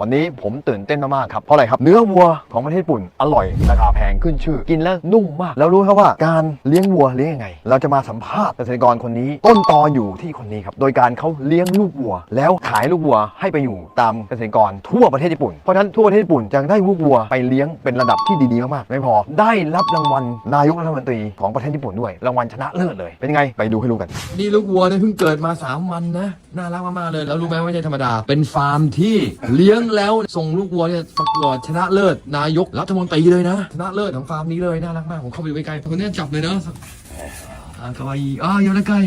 วันนี้ผมตื่นเต้นมากๆครับ เพราะอะไรครับ เนื้อวัวของประเทศญี่ปุ่นอร่อย ราคาแพงขึ้นชื่อ กินแล้วนุ่มมาก แล้วรู้ครับว่าการเลี้ยงวัวเลี้ยงยังไง เราจะมาสัมภาษณ์เกษตรกรคนนี้ ต้นตออยู่ที่คนนี้ครับ โดยการเขาเลี้ยงลูกวัว แล้วขายลูกวัวให้ไปอยู่ตามเกษตรกรทั่วประเทศญี่ปุ่น เพราะฉะนั้นทั่วประเทศญี่ปุ่นจะได้ลูกวัวไปเลี้ยงเป็นระดับที่ดีๆมากๆ ไม่พอ ได้รับรางวัลนายกรัฐมนตรีของประเทศญี่ปุ่นด้วย รางวัลชนะเลิศเลย เป็นยังไง ไปดูให้รู้กัน นี่ลูกวัวเนี่ยเพิ่งเกิดมา 3 วันนะ น่ารักมากๆเลย แล้วรู้ไหมไม่ใช่ธรรมดา เป็นฟาร์มที่เลี้ยงแล้วส่งลูกวัวเนี่ยประกวดชนะเลิศนายกรัฐมนตรีเลยนะชนะเลิศของฟาร์มนี้เลยน่ารักมากผมเข้าไปดูใกล้ๆคนเนี้ยจับเลยเนาะอ่ากาวาอีอ่าโยนาไกโย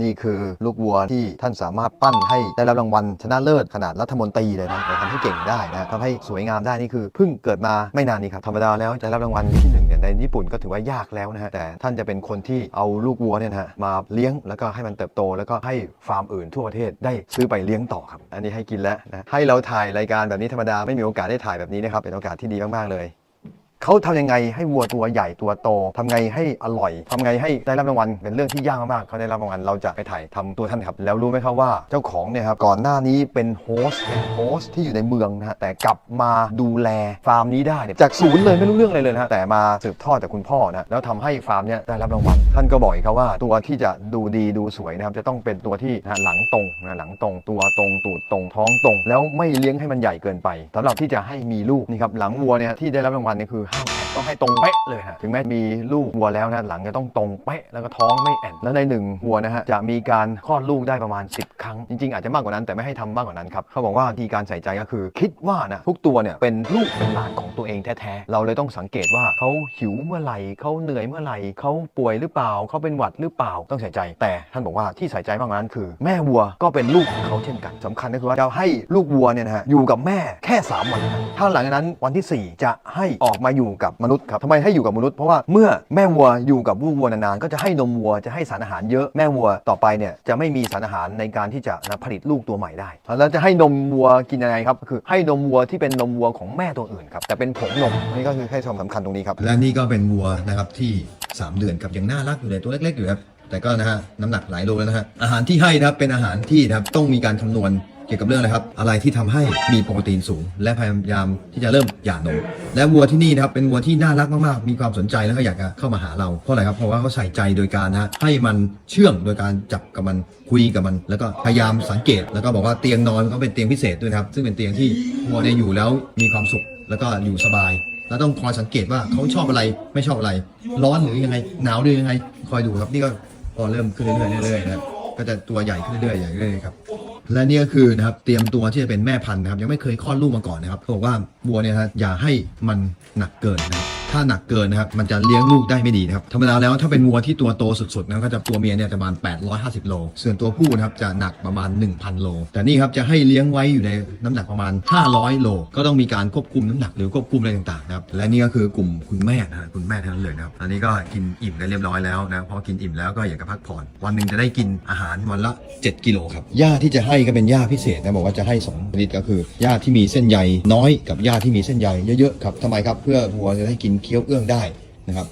นี่คือลูกวัวที่ท่านสามารถปั้นให้ได้รับรางวัลชนะเลิศขนาดรัฐมนตรีเลยนะทำให้เก่งได้นะทำให้สวยงามได้นี่คือเพิ่งเกิดมาไม่นานนี้ครับธรรมดาแล้วจะได้รับรางวัลที่หนึ่งเนี่ยในญี่ปุ่นก็ถือว่ายากแล้วนะฮะแต่ท่านจะเป็นคนที่เอาลูกวัวเนี่ยฮะมาเลี้ยงแล้วก็ให้มันเติบโต แล้วก็ให้ฟาร์มอื่นทั่วประเทศได้ซื้อไปเลี้ยงต่อครับ อันนี้ให้กินแล้วนะให้เราถ่ายรายการแบบนี้ธรรมดาไม่มีโอกาสได้ถ่ายแบบนี้นะครับเป็นโอกาสที่ดีมากๆเลย เขาทำยังไงให้วัวตัวใหญ่ตัวโตทำไงให้อร่อยทำไงให้ได้รับรางวัลเป็นเรื่องที่ยากมากๆเขาได้รับรางวัลเราจะไปถ่ายทำตัวท่านครับ แล้วรู้ไหมครับว่าเจ้าของเนี่ยครับก่อนหน้านี้เป็นโฮสต์เป็นโฮสต์ที่อยู่ในเมืองนะฮะแต่กลับมาดูแลฟาร์มนี้ได้เนี่ยจากศูนย์เลยไม่รู้เรื่องอะไรเลยนะฮะแต่มาสืบทอดจากคุณพ่อนะแล้วทำให้ฟาร์มเนี่ยได้รับรางวัลท่านก็บอกอีกครับว่าตัวที่จะดูดีดูสวยนะครับจะต้องเป็นตัวที่นะฮะหลังตรงนะหลังตรง ตัวตรงตูดตรงท้องตรง แล้วไม่เลี้ยงให้มันใหญ่เกินไปสำหรับที่จะให้มีลูกนี่ครับหลังวัวเนี่ยที่ได้รับรางวัลเนี่ยคือห้ามแอนต้องให้ตรงเป๊ะเลยฮะถึงแม้มีลูกวัวแล้วนะหลังจะต้องตรงเป๊ะแล้วก็ท้องไม่แอนแล้วในหนึ่งวัวนะฮะจะมีการคลอดลูกได้ประมาณ 10 ครั้ง จริง ๆ อาจจะมากกว่านั้นแต่ไม่ให้ทำมากกว่านั้นครับเขาบอกว่าที่การใส่ใจก็คือ คิดว่านะทุกตัวเนี่ยเป็นลูกเป็นหลานของตัวเองแท้ๆเราเลยต้องสังเกตว่าเขาหิวเมื่อไหร่เขาเหนื่อยเมื่อไหร่เขาป่วยหรือเปล่าเขาเป็นหวัดหรือเปล่าต้องใส่ใจ แต่ท่านบอกว่าที่ใส่ใจมากกว่านั้นคือ แม่วัวก็เป็นลูกของเขาเช่นกันสำคัญก็คือว่าจะให้ลูกวัวเนี่ยนะฮะอยู่กับแม่แค่ 3 วันเท่านั้นถ้าหลังจากนั้นวันที่ 4 จะให้ออกมาอยู่กับมนุษย์ครับทำไมให้อยู่กับมนุษย์เพราะว่าเมื่อแม่วัวอยู่กับลูกวัวนานๆ ก็จะให้นมวัวจะให้สารอาหารเยอะแม่วัวต่อไปเนี่ยจะไม่มีสารอาหารในการที่จะนะผลิตลูกตัวใหม่ได้แล้วจะให้นมวัวกินยังไงครับก็คือให้นมวัวที่เป็นนมวัวของแม่ตัวอื่นครับแต่เป็นผงนมนี่ก็คือให้ความสำคัญตรงนี้ครับและนี่ก็เป็นวัวนะครับที่ 3 เดือนครับยังน่ารักอยู่เลยตัวเล็กๆอยู่ครับแต่ก็นะฮะน้ำหนักหลายโลแล้วนะฮะอาหารที่ให้นะครับเป็นอาหารที่นะครับต้องมีการคำนวณ เกี่ยวกับเรื่องอะครับ อะไรที่ทำให้มีโปรตีนสูง และพยายามที่จะเริ่มหย่านม และวัวที่นี่นะครับเป็นวัวที่น่ารักมากๆ มีความสนใจแล้วก็อยากจะเข้ามาหาเราเพราะอะไรครับเพราะว่าเขาใส่ใจโดยการนะให้มันเชื่องโดยการจับกับมันคุยกับมัน แล้วก็พยายามสังเกต แล้วก็บอกว่าเตียงนอนก็เป็นเตียงพิเศษด้วยนะครับซึ่งเป็นเตียงที่วัวเนี่ยอยู่แล้วมีความสุขแล้วก็อยู่สบายแล้วต้องคอยสังเกตว่าเขาชอบอะไรไม่ชอบอะไร ร้อนหรือยังไงหนาวหรือยังไง คอยดูครับนี่ก็พอเริ่มขึ้นเรื่อยๆเรื่อยๆนะก็จะตัวใหญ่ขึ้นเรื่อยๆใหญ่เรื่อยๆครับ และนี่ก็คือนะครับเตรียมตัวที่จะเป็นแม่พันธุ์นะครับยังไม่เคยคลอดลูกมาก่อนนะครับเขาบอกว่าวัวเนี่ยนะอย่าให้มันหนักเกินนะครับ ถ้าหนักเกินนะครับมันจะเลี้ยงลูกได้ไม่ดีนะครับธรรมดาแล้วถ้าเป็นวัวที่ตัวโตสุดๆนะก็จะตัวเมียเนี่ยจะประมาณ 850 โล ส่วนตัวผู้นะครับจะหนักประมาณ 1,000 โล แต่นี่ครับจะให้เลี้ยงไว้อยู่ในน้ำหนักประมาณ 500 โล ก็ต้องมีการควบคุมน้ำหนักหรือควบคุมอะไรต่างๆนะครับและนี่ก็คือกลุ่มคุณแม่นะคุณแม่ทั้งนั้นเลยนะครับอันนี้ก็กินอิ่มกันเรียบร้อยแล้วนะพอกินอิ่มแล้วก็อยากจะพักผ่อน วันหนึ่งจะได้กินอาหารวันละ 7 กิโลครับหญ้าที่จะให้ก็เป็นหญ้าพิเศษนะบอกว่าจะให้2ชนิดก็คือหญ้าที่มีเส้นใยน้อยกับหญ้าที่มีเส้นใยเยอะๆครับทำไมครับเพื่อวัวจะได้กินเคี้ยวเอื้องได้นะครับ